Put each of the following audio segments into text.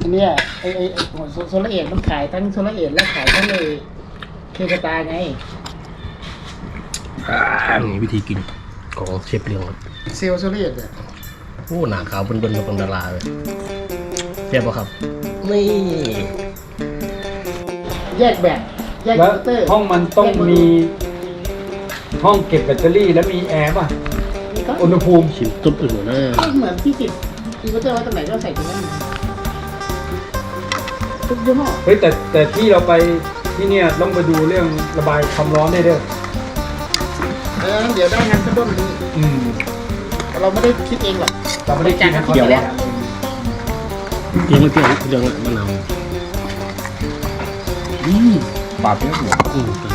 อันเนี้ยไอไอโซโซลาเอ็ดมันขายทั้งโซลาเอ็ดและขายทั้งเลยเคกตาไงอ่านี่วิธีกินของเชฟเลียงครับเซลล์โซลาเอ็ดเนี่ยโอ้หนาขาวเป็นเบิ้ลๆเป็นดาราเลยเรียบปะครับนี่แยกแบตแยกแล้วมอเตอร์ห้องมันต้องมี ห้องเก็บแบตเตอรี่แล้วมีแอร์ป่ะ นี่ก็อุณหภูมิชิมตุ๊บอื่นนะก็เหมือนที่ติดอินเวอร์เตอร์ไว้ตรงไหนก็ใส่ตรงนั้น ทุกยี่ห้อเฮ้ยแต่แต่ที่เราไปที่เนี่ยต้องไปดูเรื่องระบายความร้อนได้ด้วยเออเดี๋ยวได้งานสักต้นนี้อืมเราไม่ได้คิดเองหรอกเราไม่ได้กินจากเกี่ยวเขาไปแล้วกินไม่เปรี้ยวเรื่องมะนาวอืมปาดเนื้อหัวอืม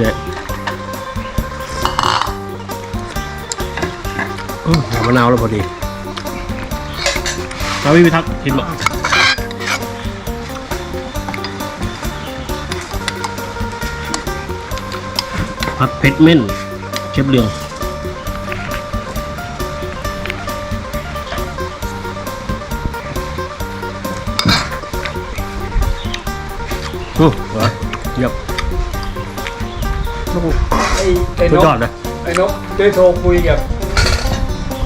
เยอืมหามะนาวแล้วพอดีเราไม่มีทักกินหรอผัดเผ็ดเม่นเชฟเรืองโอือเห ไอ้ไอ้สุนดกยอดเลย ไอ้นกได้โทรคุยกับ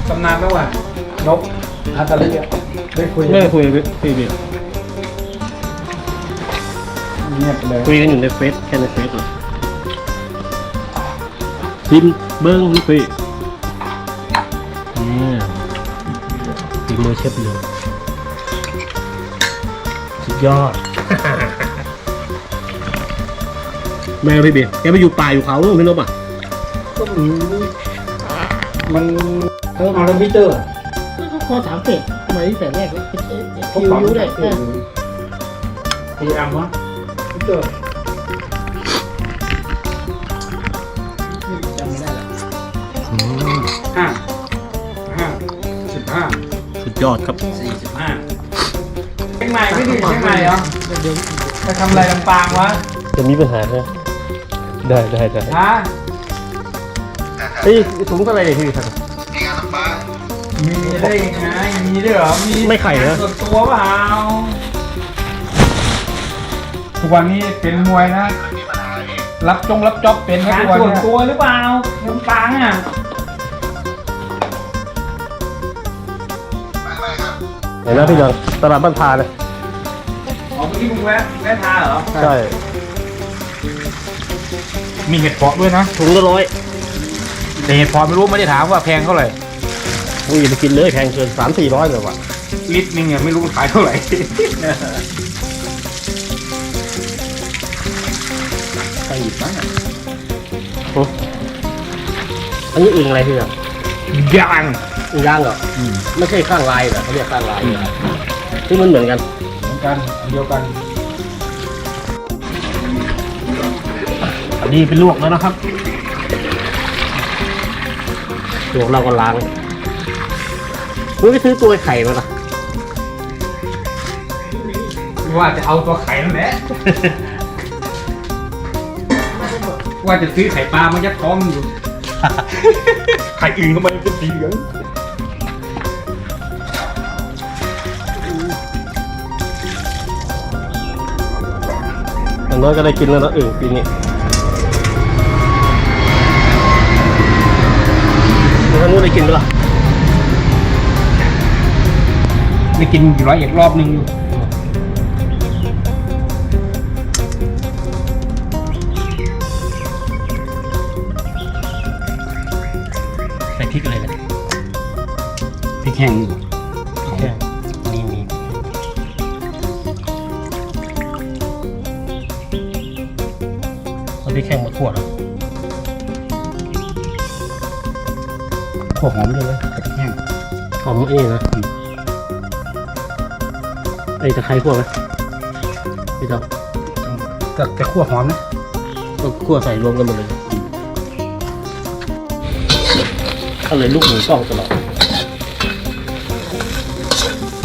ตำนานเมื่อวานนกฮาตาลีอะได้คุยไม่ได้คุยกับพี่พี่เงียบไปเลยคุยกันอยู่ในเฟซแค่ในเฟซเลยซิมเบิ้งลูกพี่นี่ฝีมือเชฟเรืองสุดยอด แม่พี่เบียร์แกไปอยู่ป่าอยู่เขาลูกพี่นพอะก็มีมันเขาเอาแล้วมิเตอร์อะก็เขาคอสามเฟสมาที่แต่แรกแล้วเป็นเอฟเขาคิวปรับยูด้วยเออทีแอมวะมิเตอร์จำไม่ได้ละห้าห้าสิบห้าสุดยอดครับสี่สิบห้าเชียงใหม่ไม่ดีเชียงใหม่เหรอเดี๋ยวไปทำอะไรลำปางวะจะมีปัญหาไหม ได้ได้ได้ฮะเฮ้ยถุงเท่าไหร่เนี่ยพี่ครับมีได้ยังไงมีด้วยเหรอมีไม่ไข่นะส่วนตัวเปล่าทุกวันนี้เป็นมวยนะรับจงรับจ็อบเป็นนะทุกวันส่วนตัวหรือเปล่าลำปางอะเห็นไหมพี่เรืองตลาดบ้านพาเลยอ๋อเมื่อกี้มึงแวะแวะทาเหรอ ใช่ มีเห็ดเพาะด้วยนะถุงละร้อยแต่เห็ดเพาะไม่รู้ไม่ได้ถามว่าแพงเท่าไหร่มึงอย่าไปกินเลยแพงเกินสามสี่ร้อยเลยว่ะลิตรนึงเนี่ยไม่รู้มันขายเท่าไหร่ ใครหยิบบ้างอะโอ้อันนี้อึ่งอะไรพี่เรืองยางอึ่งย่างเหรอไม่ใช่ข้างลายเหรอเขาเรียกข้างลายเหรอที่มันเหมือนกัน เหมือนกันอันเดียวกัน นนี้เป็นลวกแล้วนะครับลวกเราก็ล้างมึงไปซื้อตัวไข่มาล่ะว่าจะเอาตัวไข่นั่นแหละ ว่าจะซื้อไข่ปลามายัดท้องมันอยู่ ไข่อื่นก็มันเป็นสีเหลืองอย่างน้อยก็ได้กินแล้วนะอึ่งปีนี้ ทางนู้นได้กินไหมล่ะได้กินอยู่ร้อยเอกรอบนึงอยู่ใส่พริกอะไรเลยพริกแห้งอยู่แค่มีมีเอาพริกแห้งมาคั่วเหร อพวกหอมด้วยเลยพริกแห้งหอมเองนะไอ้ตะไคร้คั่วไหมไม่ต้องแต่แต่ขั่วหอมนะก็คั่วใส่รวมกันหมดเลยก็เลยลูกหมูกล้องตลอด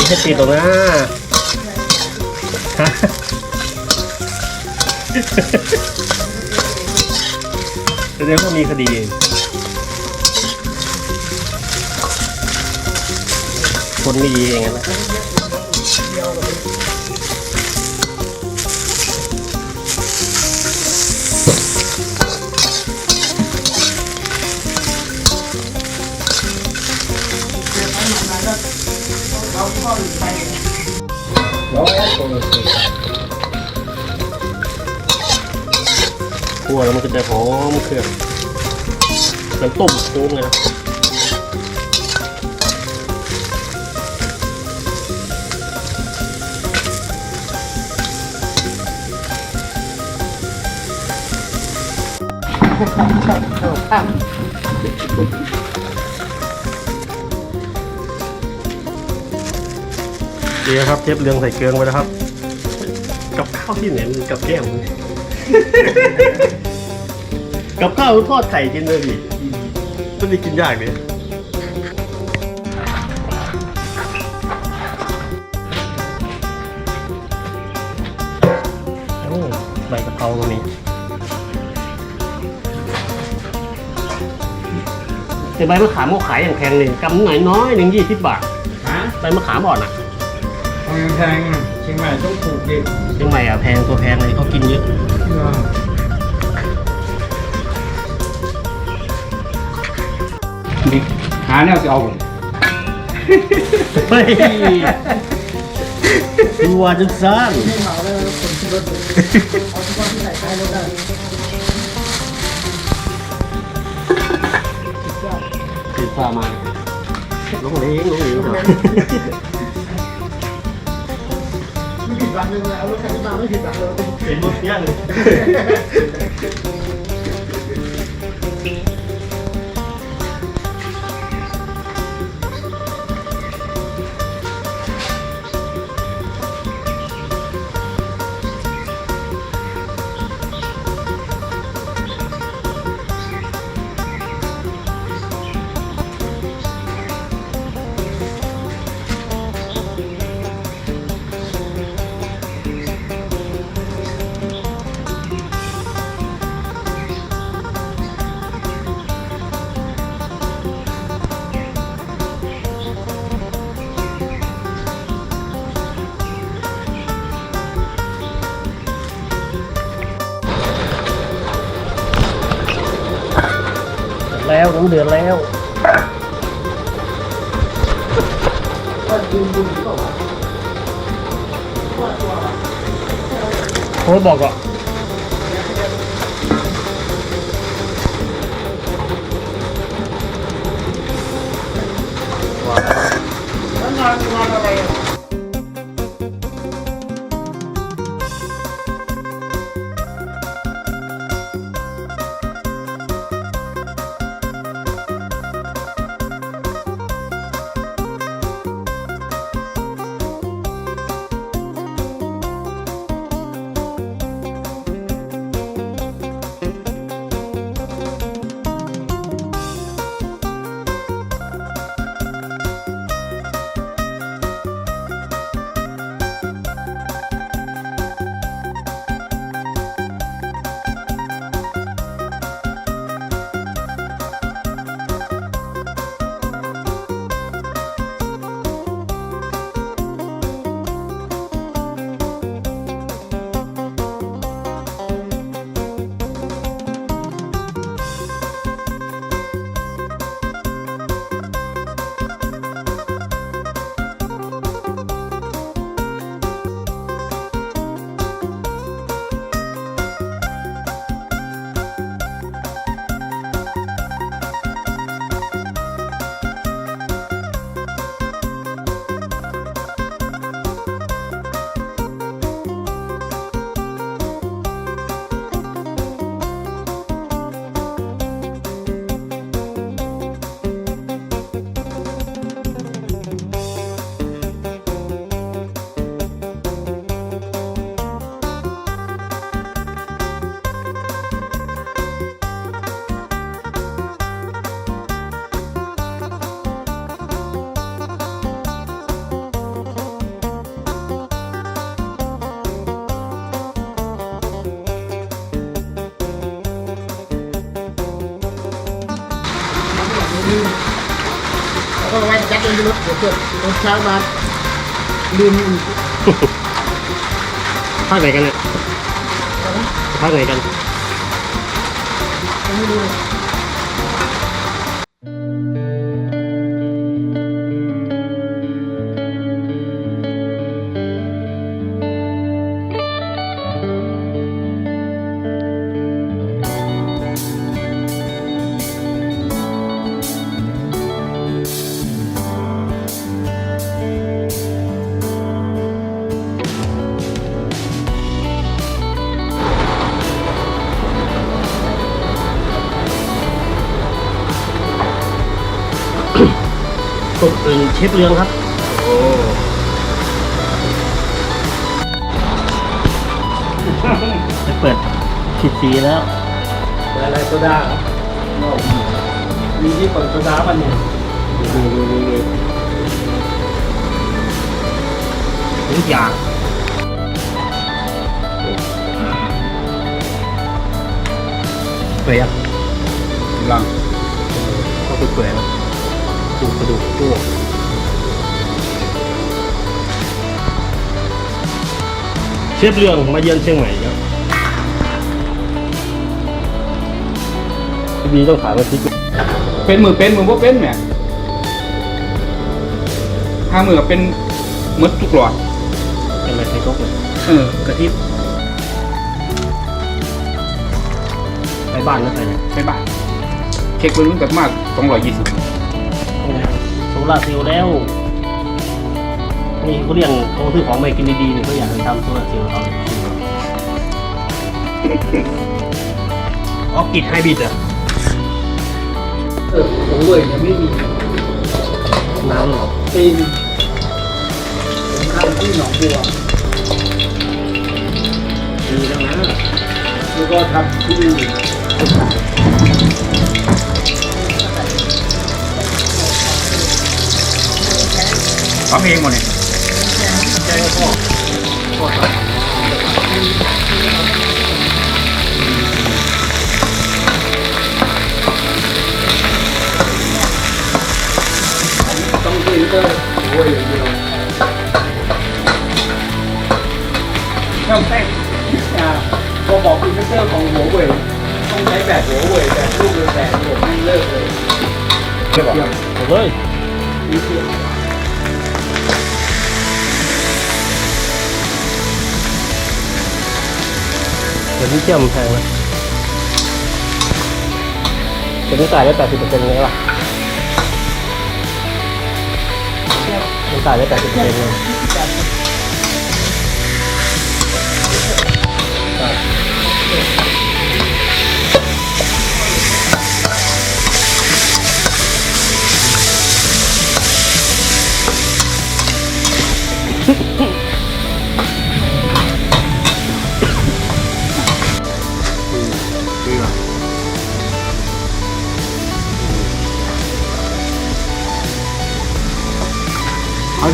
ให้ติดหรอกนะฮะแสดงว่ามีคดีเอง คนไม่ดีเองนะคั่วแล้วมันก็จะหอมเครื่องมือนต้มโค้งเลยนะ เดี๋ยวครับเทปเรืองใส่เกลืองไว้แล้วครับ กับข้าวที่ไหนมันกับแก้มกับข้าวทอดไข่กินเลยดิมันจะกินยากเลยโอ้ใบกะเพราตรงนี้ แต่ใบมะขามเขาขายอย่างแพงเลยกำหน่อยน้อยหนึ่งยี่สิบบาทฮะใบมะขามอ่อนอะทางแพงเชียงใหม่ต้องปลูกดิเชียงใหม่อะแพงตัวแพงเลยเขากินเยอะนี่หาแนวจะเอาผมเฮ้ยดูว่าจังซันไม่เหมาเลยคนที่รถเอาเฉพาะที่ใส่ท้ายรถได้ ติดฟ้ามาลงเล้งลงเล้งเหรอไม่ผิดหวังเลยเอารถคันนี้มาไม่ผิดหวังเลยเป็นรถย่างเลย แล้เดือนแล้วก็ยืนดูอยู่ก็ว่าโค้ดบอกอะ รถเดี๋ยวเกิดรถเช้ามาลืมภาคไหนกันเนี่ยภาคไหนกันไม่รู้ ชฟเรืองครับ โอ้จะเปิดผิดสีแล้วอะไรโซดามีที่เปิดโซดาป่ะเนี่ยดูดูดูดูดูทุกอย่างเปรี้ยวลังเขาไปเปื่อยแล้วดูกระดูกพว ชฟเรื่องมาเยือนเชียงใหม่ครับพี่บีต้องขายมาทิกเป็นมือเป็นมือว่าเป็นแหม่ห้ามือเป็นมดทุกหลอดเป็นอะไรไทยก๊กเลยเออกระทิบไปบ้านแล้วไปไหนไปบ้านเค้กเป็นรุ่นกับมากสองร้อยยี่สิบโซลาร์เซลล์แล้ว นี่เขาเรียกเขาซื้อของใหม่กินดีๆเนี่ยเขาอยากจะทำโซลาร์เซลล์เขาออกกิจไฮบริดอะเออผมเลยยังไม่มีน้ำหรอปีนผมข้ามที่หนองบัวดีแล้วนะแล้วก็ทำที่ทำเองหมดเนี่ยต้องฟิลเตอร์โอ้ยอย่างเดียวน้ำแป้งอ่าพอบอกฟิลเตอร์ของหัวเว่ยต้องใช้แบบหัวเว่ย แบบลูกเลยแบบผมไม่เลิกเลยเยี่ยมห ดี๋ยวนี้เที่ยวมันแพงนะเดี๋ยวนี้จ่ายได้แปดสิบเปอร์เซ็นต์เลยป่ะมันจ่ายได้แปดสิบเปอร์เซ็นต์เลยจ่าย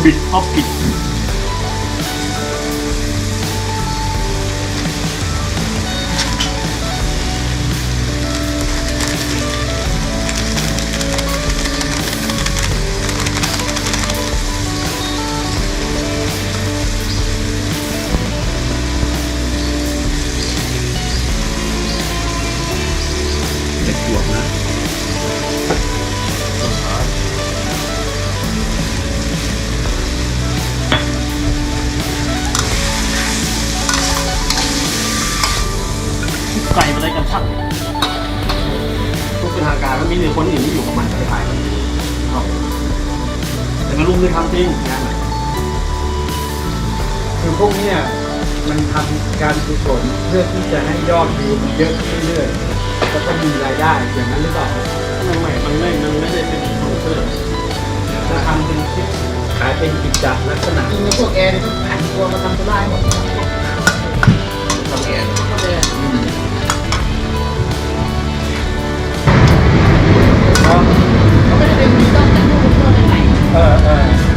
บริดออฟกิ เป็นทางการมันมีแต่คนอื่นที่อยู่กับมันไปถ่ายมันแต่มันลุงคือทำจริงงานไหนคือพวกเนี้ยมันทำการกุศลเพื่อที่จะให้ยอดวิวมันเยอะขึ้นเรื่อยๆแล้วก็มีรายได้อย่างนั้นหรือเปล่ามันไม่มันไม่มันไม่ได้เป็นสปอนเซอร์ถ้าทำเป็นคลิปขายเป็นกิจจลักษณะจริงๆพวกแกนี่ผ่านตัวมาทำตัวได้หมดทำแอน เลยเนาะเขาไม่ได้เป็นมีต้องจากพวกพวกใหม่เออเออ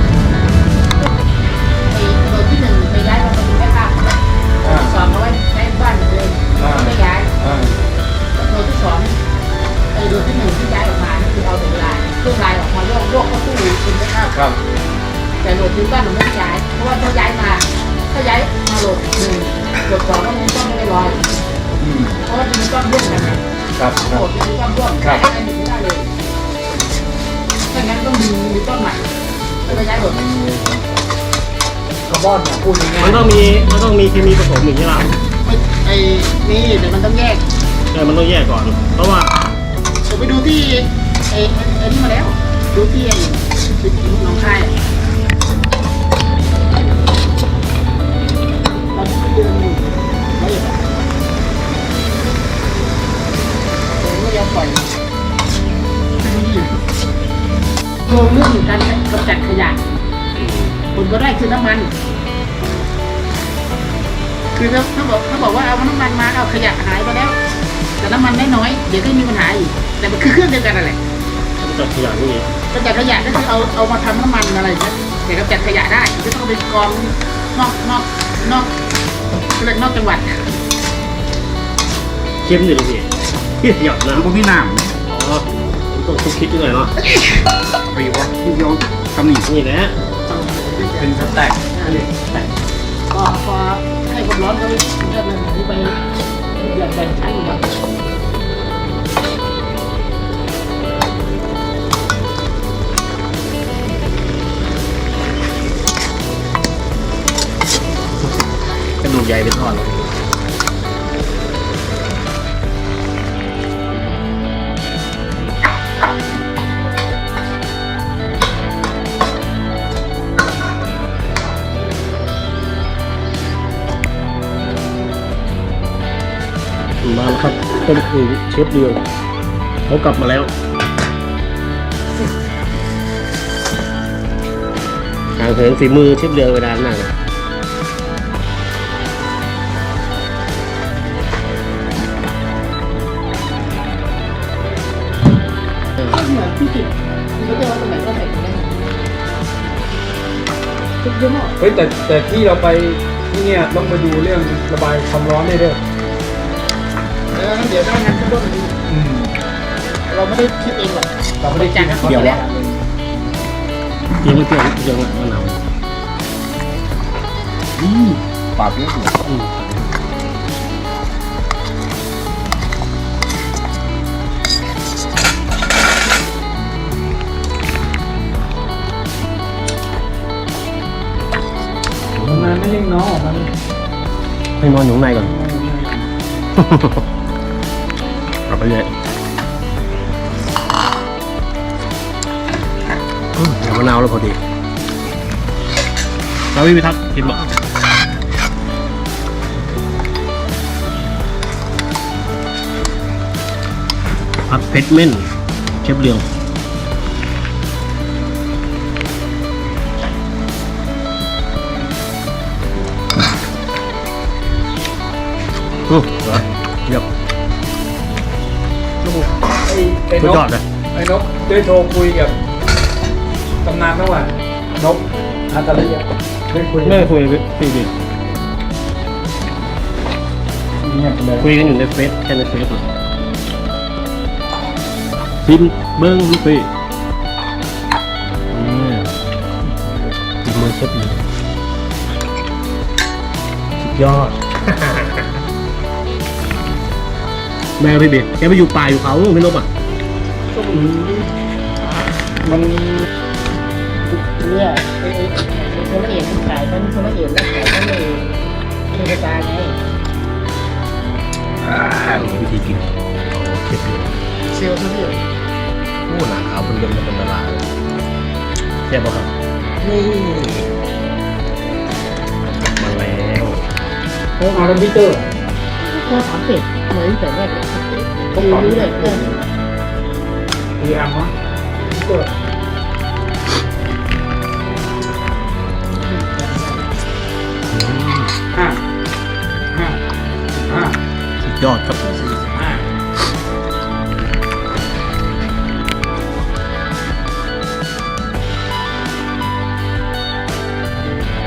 อนเนี่ยพูดง่ายมันต้องมีมันต้องมีเคมีผสมอย่างนี้ล่ะไม่ไอ้นี่แต่มันต้องแยกแต่มันต้องแยกก่อน เพราะว่าผมไปดูที่ไอ้ไอ้ไอ้นี่มาแล้ว ดูที่ไอ้ที่หน้องคายอะเราที่เดือนหนึ่งละเอียดอะแต่ไม่ยอมปล่อยโครงเรื่องการกำจัดขยะผลก็ได้คือน้ำมัน คือถ้าถ้าบอกถ้าบอกว่าเอาน้ำมันมาเอาขยะหายไปแล้ว แต่น้ำมันน้อยๆเดี๋ยวก็มีปัญหาอีกแต่มันคือเครื่องเดียวกันนั่นแหละจัดขยะนี่กำจัดขยะก็คือเอาเอามาทำน้ำมันอะไรเงี้ยแต่กำจัดขยะได้ไม่ต้องไปกองนอกนอกนอกเรียกนอกจังหวัดเข้มอยู่เลยพี่หยอดๆนะคือพวกพี่น้อ๋อต้องคุกคิดด้วยเนาะำไปวะพี่ยงตำหนินี่แหละเป็นสแต็กก็พอให้ ความร้อนเขาไปเรื่องนึงที่ไปเดือดแบ่งชั้นอยู่แบบกระดูกใหญ่เป็นทอดเลย ครับต้มอึ่งเชฟเดียวเขากลับมาแล้วทางเหินฝีมือเชฟเรือเวลาหนังเหมือนที่ติดเขาจะว่าตรงไหนก็ใส่ตรงนั้นทุกยี่ห้อเฮ้ยแต่แต่ที่เราไปที่เนี่ยต้องไปดูเรื่องระบายความร้อนได้ด้วย เออเดี๋ยวได้งานข้างบนอืมเราไม่ได้คิดเองหรอกเราไม่ได้กินจากเดี๋ยวแล้ว่าเยังไม่เปรี้ยวยังมะนาวอืมปากเยอะอยู่อืมมันไม่เล่งน้องมันให้นอนอยู่ข้างในก่อน กลับไปเลยอืมเดี๋ยวมะนาวแล้วพอดีเราไม่มีทักษ์กินบ่ผัดเผ็ดเม่นเชฟเรียงอือ อ้ไอ้สุนดกยอดเลยไอ้นกได้โทรคุยกับตำนานเมื่อวานนกอัตริยะได้คุยไม่ได้คุยกับพี่ดิเงียบไปเลยคุยกันอยู่ในเฟซแค่ในเฟซเลยซิมเบิ้งลูกพี่อืมซิมเบอร์เชฟเลยสุดยอด แม่พี่เบียร์แกไปอยู่ป่าอยู่เขาพี่นพอะ สมุนมันเนี่ยไอ้ไอ้โซลาเอทมันขายทั้งโซลาเอทและขายทั้งเลยเคกระจายไงอ่าวิธีกินเชฟเลยเซลล์โซลาร์เอทโอ้หนาขาวเป็นเดิมเป็นดาราเลยแซ่บปะครับนี่มาแล้วโอ้อาร์บิเตอร์พอถามเป็ดเหมือนแต่แรกเลยก็รู้เลย ดีอัมวะเตอร์ห้าห้าห้าสุดยอดครับ